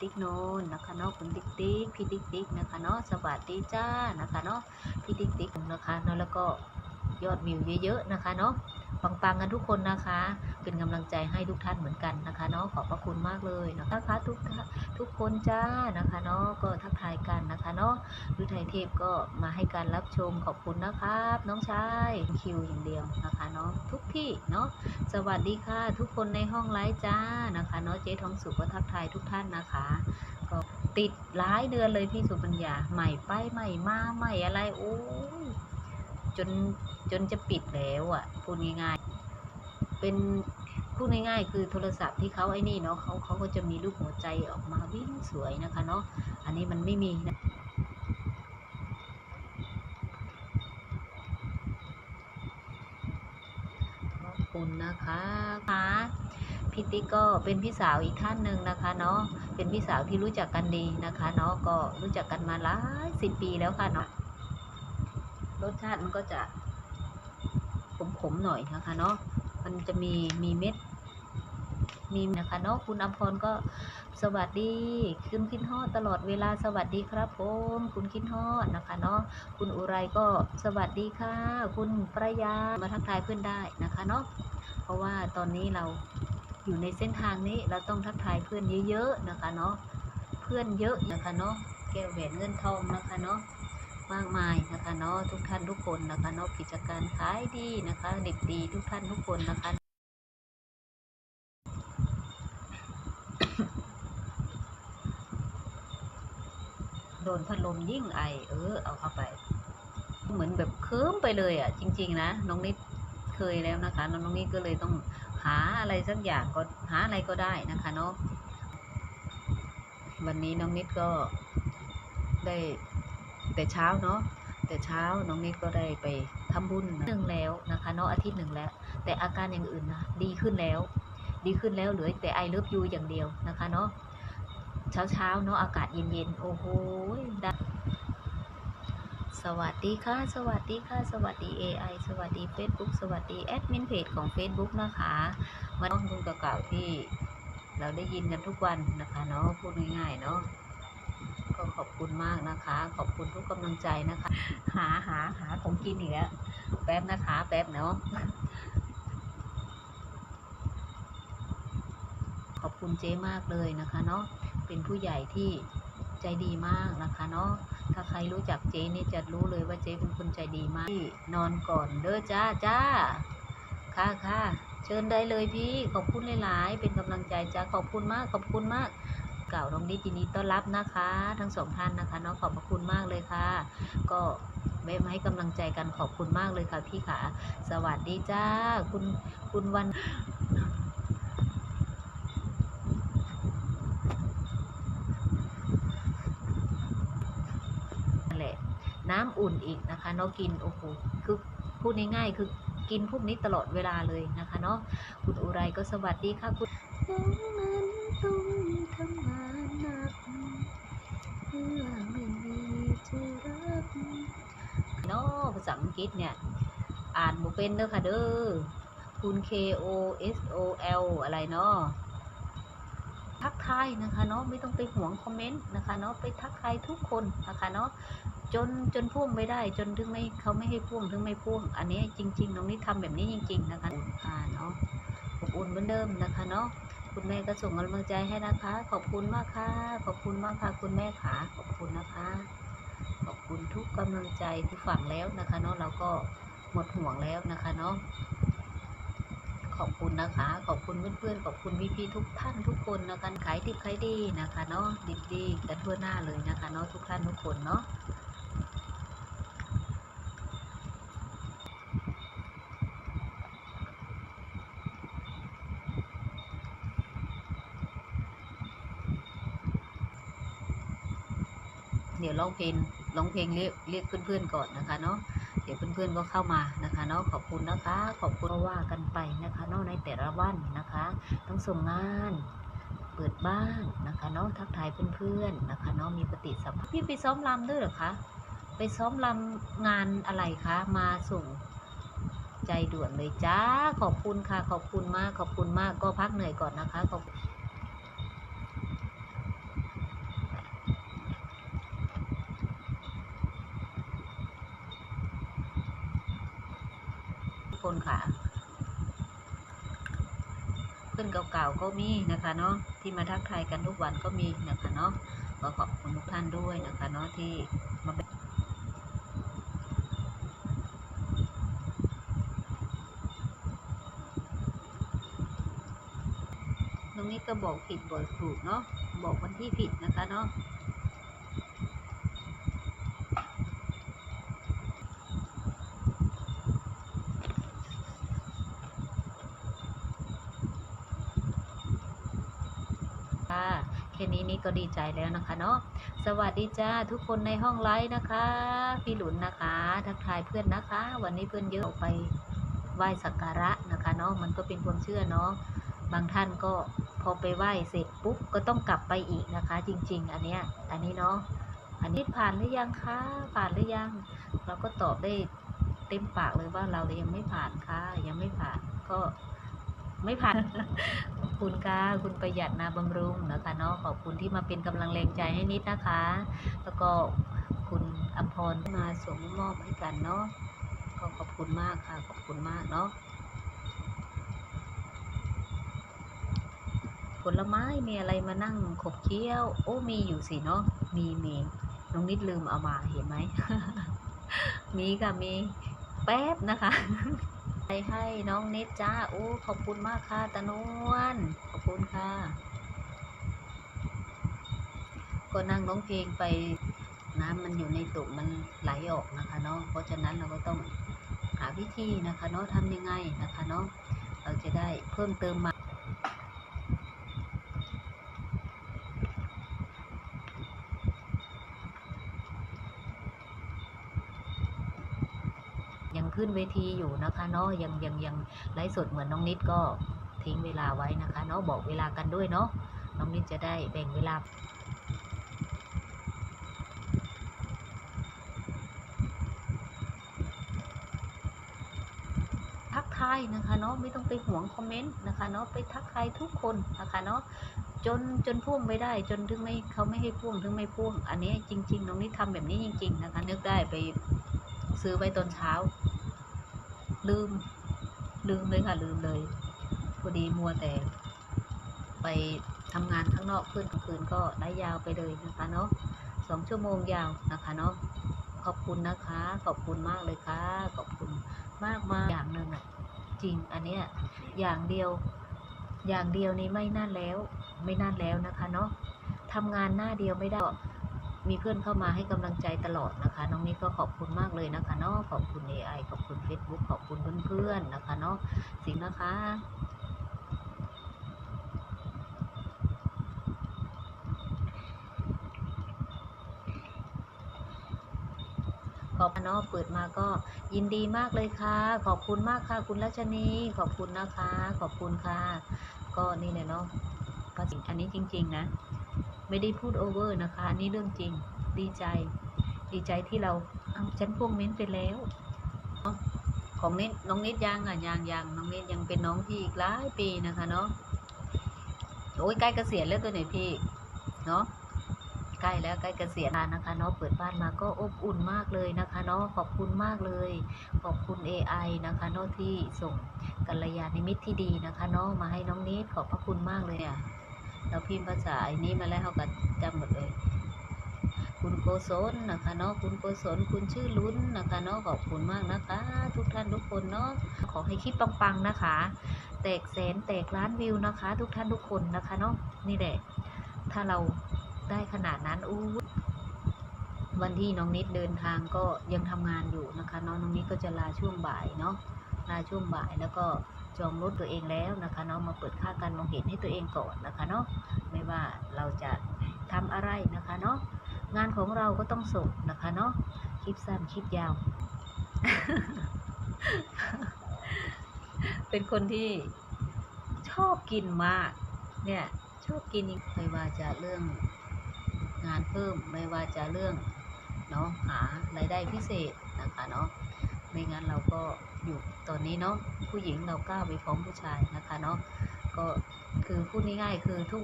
ติ๊กโนนนะคะเนาะคุณติ๊กติ๊กพี่ติ๊กติ๊กนะคะเนาะสวัสดีจ้านะคะเนาะพี่ติ๊กติ๊กนะคะเนาะแล้วก็ ยอดวิวเยอะๆนะคะเนาะปังๆกันทุกคนนะคะ เป็นกำลังใจให้ทุกท่านเหมือนกันนะคะเนาะขอบพระคุณมากเลยนะคะทุกทุกคนจ้านะคะเนาะก็ทักทายกันนะคะเนาะดูไทยเทพก็มาให้การรับชมขอบคุณนะครับ น้องชายคิวอย่างเดียวนะคะเนาะทุกที่เนาะสวัสดีค่ะทุกคนในห้องไลฟ์จ้านะคะเนาะเจ๊ทองสุขก็ทักทายทุกท่านนะคะก็ติดหลายเดือนเลยพี่สุปัญญาใหม่ไปใหม่มาใหม่อะไรโอ้ จนจนจะปิดแล้วอะพูดง่ายๆ เป็นพูดง่ายๆ คือโทรศัพท์ที่เขาไอ้นี่เนาะเขาเขาก็จะมีรูปหัวใจออกมาวิ่งสวยนะคะเนาะอันนี้มันไม่มีนะขอบคุณนะคะค่ะพี่ติ๊กก็เป็นพี่สาวอีกท่านหนึ่งนะคะเนาะเป็นพี่สาวที่รู้จักกันดีนะคะเนาะก็รู้จักกันมาหลายสิบปีแล้วค่ะเนาะ รสชาติมันก็จะขมๆหน่อยนะคะเนาะมันจะมีมีเม็ด มีนะคะเนาะคุณอภรก็สวัสดีคุณคิดฮอดตลอดเวลาสวัสดีครับผมคุณคิดฮอดนะคะเนาะคุณอุไรก็สวัสดีค่ะ คุณประยามาทักทายเพื่อนได้นะคะเนาะเพราะว่าตอนนี้เราอยู่ในเส้นทางนี้เราต้องทักทายเพื่อนเยอะๆนะคะเนาะเพื่อนเยอะนะคะเนาะแก้วแหวนเงินทองนะคะเนาะ มากมายนะคะเนาะทุกท่านทุกคนนะคะเนาะกิจการขายดีนะคะเด็กดีทุกท่านทุกคนนะคะโดนพัดลมยิ่งไอ เออ เอาเข้าไป เหมือนแบบเคิมไปเลยอะ จริง ๆ นะน้องนิดเคยแล้วนะคะน้องนิดก็เลยต้องหาอะไรสักอย่างก็หาอะไรก็ได้นะคะเนาะวันนี้น้องนิดก็ได้ แต่เช้าเนาะแต่เช้าน้องนิดก็ได้ไปทำบุญหนึ่งแล้วนะคะเนาะอาทิตย์หนึ่งแล้ว แต่อาการอย่างอื่นนะดีขึ้นแล้ว ดีขึ้นแล้วเหลือแต่ไอเลิฟยูอย่างเดียวนะคะเนาะเช้าเช้าๆเนาะอากาศเย็นๆโอ้โหสวัสดีค่ะ สวัสดีค่ะ สวัสดี AI สวัสดี Facebook สวัสดีแอดมินเพจของ Facebook นะคะมันต้องคุณเก่าๆที่เราได้ยินกันทุกวันนะคะเนาะพูดง่ายๆเนาะ ก็ขอบคุณมากนะคะ ขอบคุณทุกกำลังใจนะคะ หาหาหาของกินอีกแล้วแป๊บนะคะ แป๊บเนาะขอบคุณเจ๊มากเลยนะคะเนาะเป็นผู้ใหญ่ที่ใจดีมากนะคะเนาะถ้าใครรู้จักเจ๊นี่จะรู้เลยว่าเจ๊เป็นคนใจดีมากที่นอนก่อนเด้อจ้าจ้าค่ะค่ะเชิญได้เลยพี่ ขอบคุณหลาย ๆ เป็นกำลังใจจ้าขอบคุณมาก ขอบคุณมาก เก่าน้องดิจินีต้อนรับนะคะ ทั้งสองท่านนะคะเนาะขอบพระคุณมากเลยค่ะ ก็แวะมาให้กำลังใจกันขอบคุณมากเลยค่ะพี่ขาสวัสดีจ้า คุณคุณวันนั่นแหละน้ำอุ่นอีกนะคะเนาะกินโอ้โหคือพูดง่ายๆคือกินพวกนี้ตลอดเวลาเลยนะคะเนาะคุณอุไรก็สวัสดีค่ะคุณ ต้องทำงานหนักเพื่อไม่มีจะรักเนาะภาษาอังกฤษเนี่ย อ่านบ่เป็นเด้อค่ะเด้อคุณ K O S O L อะไรเนาะทักทายนะคะเนาะไม่ต้องไปห่วงคอมเมนต์นะคะเนาะไปทักทายทุกคนนะคะเนาะจนจนพ่วงไม่ได้ จนถึงไม่เขาไม่ให้พ่วงถึงไม่พ่วง อันนี้จริงๆน้องนี่ทำแบบนี้จริง ๆ นะคะอ่าเนาะอบอุ่นเหมือนเดิมนะคะเนาะ คุณแม่ก็ส่งกำลังใจให้นะคะ ขอบคุณมากค่ะ ขอบคุณมากค่ะ คุณแม่ขาขอบคุณนะคะ ขอบคุณทุกกำลังใจที่ฝังแล้วนะคะเนาะเราก็หมดห่วงแล้วนะคะเนาะขอบคุณนะคะ ขอบคุณเพื่อนๆ ขอบคุณพี่ๆทุกท่านทุกคนนะคะขายดิบขายดีนะคะเนาะดิบดีกันทั่วหน้าเลยนะคะเนาะทุกท่านทุกคนเนาะ เดี๋ยวร้องเพลงร้องเพลงเรียกเรียกเพื่อนๆก่อนนะคะเนาะเดี๋ยวเพื่อนๆก็เข้ามานะคะเนาะขอบคุณนะคะ ขอบคุณว่ากันไปนะคะเนาะในแต่ละวันนะคะต้องส่งงานเปิดบ้านนะคะเนาะทักทายเพื่อนๆนะคะเนาะมีปฏิสัมพันธ์พี่ไปซ้อมรำด้วยเหรอคะไปซ้อมรำงานอะไรคะมาส่งใจด่วนเลยจ้าขอบคุณค่ะ ขอบคุณมากขอบคุณมากก็พักเหนื่อยก่อนนะคะขอบ คนค่ะเพื่อนเก่าๆก็มีนะคะเนาะที่มาทักทายกันทุกวันก็มีนะคะเนาะก็ขอบคุณทุกท่านด้วยนะคะเนาะที่มาตรงนี้ก็บอกผิดบอกถูกเนาะบอกวันที่ผิดนะคะเนาะ ค่ะแค่นี้นี่ก็ดีใจแล้วนะคะเนาะสวัสดีจ้าทุกคนในห้องไลฟ์นะคะพี่หลุนนะคะ ทักทายเพื่อนนะคะ วันนี้เพื่อนเยอะออกไปไหว้สักการะนะคะเนาะมันก็เป็นความเชื่อเนาะบางท่านก็พอไปไหว้เสร็จปุ๊บก็ต้องกลับไปอีกนะคะ จริง ๆ อันเนี้ยอันนี้เนาะอันนี้ผ่านหรือยังคะผ่านหรือยัง เราก็ตอบได้เต็มปากเลยว่าเรายังไม่ผ่านค่ะยังไม่ผ่านก็ไม่ผ่าน คุณค่ะคุณประหยัดนาบำรุงนะคะเนาะขอบคุณที่มาเป็นกำลังแรงใจให้นิดนะคะ แล้วก็คุณอภรมาส่งมอบให้กันเนาะก็ขอบคุณมากค่ะ ขอบคุณมากเนาะผลไม้มีอะไรมานั่งขบเคี้ยว โอ้มีอยู่สิเนาะมีมีน้องนิดลืมเอามาเห็นไหมมีค่ะมีแป๊บนะคะ ไปให้น้องนิดจ้า โอ้ ขอบคุณมากค่ะตะนวนขอบคุณค่ะ ก็นั่งร้องเพลงไปน้ำมันอยู่ในตุ่มมันไหลออกนะคะเนาะ เพราะฉะนั้นเราก็ต้องหาวิธีนะคะเนาะทำยังไงนะคะเนาะ เราจะได้เพิ่มเติมมา ขึ้นเวทีอยู่นะคะเนาะยังยังยังไลฟ์สดเหมือนน้องนิดก็ทิ้งเวลาไว้นะคะเนาะบอกเวลากันด้วยเนาะน้องนิดจะได้แบ่งเวลาทักทายนะคะเนาะไม่ต้องไปห่วงคอมเมนต์นะคะเนาะไปทักทายทุกคนนะคะเนาะจนจนพ่วงไม่ได้จนถึงไม่เขาไม่ให้พ่วงถึงไม่พ่วง อันนี้จริง ๆ น้องนิดทำแบบนี้จริง ๆ นะคะนึกได้ไปซื้อไว้ตอนเช้า ลืม ลืมเลยค่ะ ลืมเลยพอดีมัวแต่ ไปทำงานข้างนอกขึ้นกลางคืนก็ได้ยาวไปเลยนะคะเนาะสองชั่วโมงยาวนะคะเนาะขอบคุณนะคะ ขอบคุณมากเลยค่ะ ขอบคุณมากมากอย่างหนึ่งอะจริงอันเนี้ยอย่างเดียว อย่างเดียวนี้ไม่น่าแล้ว ไม่น่าแล้วนะคะเนาะทำงานหน้าเดียวไม่ได้ มีเพื่อนเข้ามาให้กำลังใจตลอดนะคะ น้องนิดก็ขอบคุณมากเลยนะคะเนาะขอบคุณ AI ขอบคุณ Facebook ขอบคุณเพื่อนๆนะคะเนาะสิงนะคะขอบคุณเนาะเปิดมาก็ยินดีมากเลยค่ะ ขอบคุณมากค่ะ คุณรัชนี ขอบคุณนะคะ ขอบคุณค่ะ ก็นี่เลยเนาะก็สิ่งอันนี้จริง ๆ นะ ไม่ได้พูดโอเวอร์นะคะ อันนี้เรื่องจริง ดีใจ ดีใจที่เราเอาฉันพวงเม้นไปแล้วเนาะของนิดน้องนิดยังอะยังยังน้องนิดยังเป็นน้องพี่อีกหลายปีนะคะเนาะโอ้ยใกล้เกษียณแล้วตัวไหนพี่เนาะใกล้แล้วใกล้เกษียณแล้วนะคะเนาะเปิดบ้านมาก็อบอุ่นมากเลยนะคะเนาะขอบคุณมากเลย ขอบคุณ AI นะคะเนาะที่ส่งกัลยาณมิตรที่ดีนะคะเนาะมาให้น้องนิดขอบพระคุณมากเลยอะ เราพิมพ์ภาษาอ้นี้มาแล้วเขาก็จำหมดเลย คุณโกศลนะคะเนาะคุณโกศลคุณชื่อลุ้นนะคะเนาะขอบคุณมากนะคะ ทุกท่านทุกคนเนาะขอให้คลิปปังๆนะคะ แตกแสนแตกล้านวิวนะคะ ทุกท่านทุกคนนะคะเนาะนี่แหละถ้าเราได้ขนาดนั้นอู้วันที่น้องนิดเดินทางก็ยังทำงานอยู่นะคะเนาะน้องนิดก็จะลาช่วงบ่ายเนาะลาช่วงบ่ายแล้วก็ จองรถตัวเองแล้วนะคะเนาะมาเปิดค่าการมองเห็นให้ตัวเองก่อนนะคะเนาะไม่ว่าเราจะทำอะไรนะคะเนาะงานของเราก็ต้องส่งนะคะเนาะคลิปสั้นคลิปยาว เป็นคนที่ชอบกินมากเนี่ยชอบกินไม่ว่าจะเรื่องงานเพิ่มไม่ว่าจะเรื่องเนาะหารายได้พิเศษนะคะเนาะไม่งั้นเราก็ อยู่ตอนนี้เนาะผู้หญิงเราก้าวไปพร้อมผู้ชายนะคะเนาะก็คือพูดง่ายๆคือทุก